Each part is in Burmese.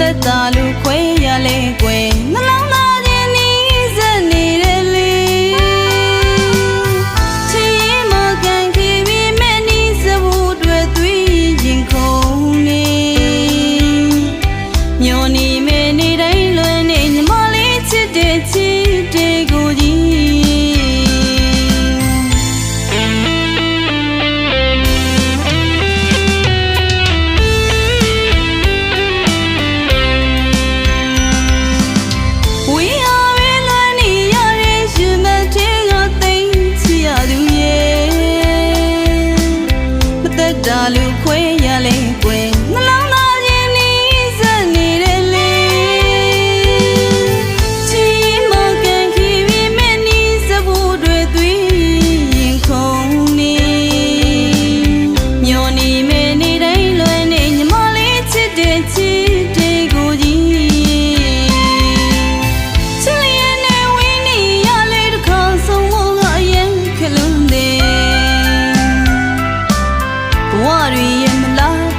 သက်သာလူခွဲရလဲကွယ်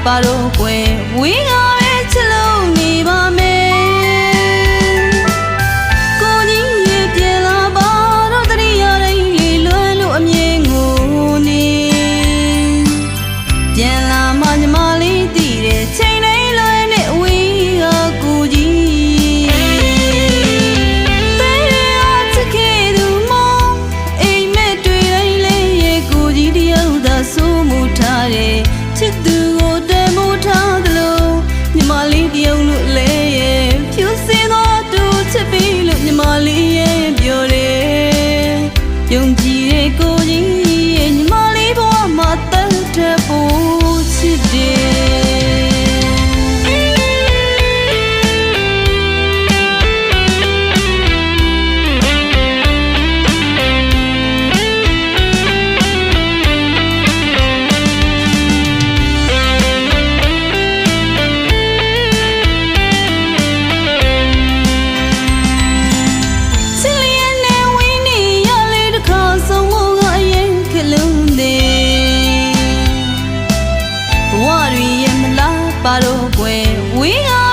ပါတော့ကွယ်ဝင်းကပဲချလုံးနေပါမယ်ကိုကြီးရေပြေလာပါတော့တရိယာရင်လေလွန်းလို့အမြင်ငိုနေပြန်လာမှညီမလေးတည်တဲ့ချိန် we are.